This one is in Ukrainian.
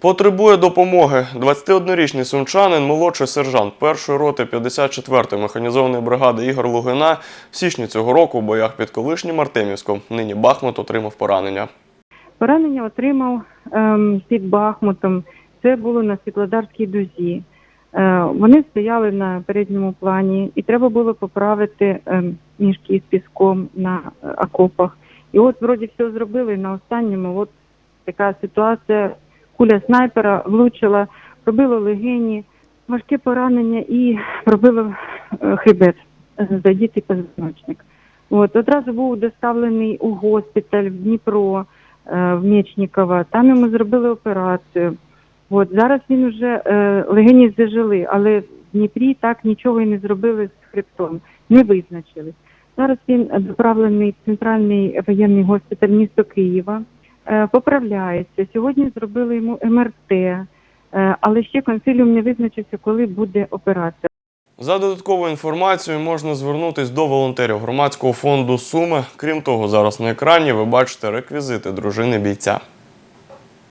Потребує допомоги. 21-річний сумчанин, молодший сержант першої роти 54-ї механізованої бригади Ігор Лугина в січні цього року у боях під колишнім Артемівськом, нині Бахмут, отримав поранення. Поранення отримав ем, під Бахмутом. Це було на Світлодарській дузі. Е, вони стояли на передньому плані, і треба було поправити ем, мішки з піском на е, окопах. І от вроді все зробили. і На останньому от така ситуація. Куля снайпера влучила, пробило легені, важке поранення і пробило е, хребет, задітий позвоночник. От одразу був доставлений у госпіталь в Дніпро е, в Мечникова. Там йому зробили операцію. От зараз він вже е, легені зажили, але в Дніпрі так нічого і не зробили з хребтом, не визначили. Зараз він доправлений в центральний воєнний госпіталь міста Києва, поправляється. Сьогодні зробили йому МРТ, е, але ще консиліум не визначився, коли буде операція. За додатковою інформацією можна звернутись до волонтерів громадського фонду Суми. Крім того, зараз на екрані ви бачите реквізити дружини бійця.